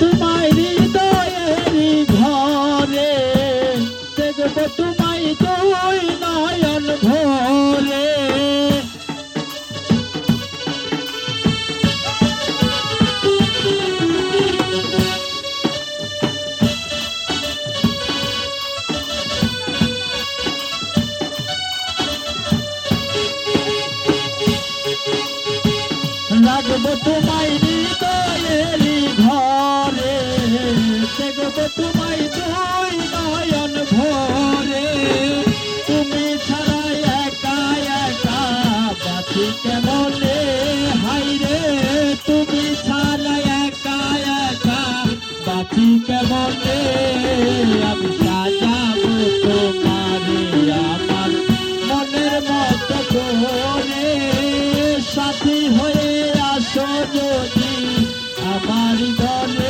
তোমায় হৃদয়ের ঘরে দেখব তোমায় দুই নয়ন ভরে রাখব তোমায় দেখব তোমায় নয়ন ভরে। তুমি ছাড়া একা একা বাঁচি কেমনে? হাইরে তুমি ছাড়া একা একা বাঁচি কেমনে? আমি আমার মনের মতো করে। সাথী হয়ে আসো যদি আমার দলে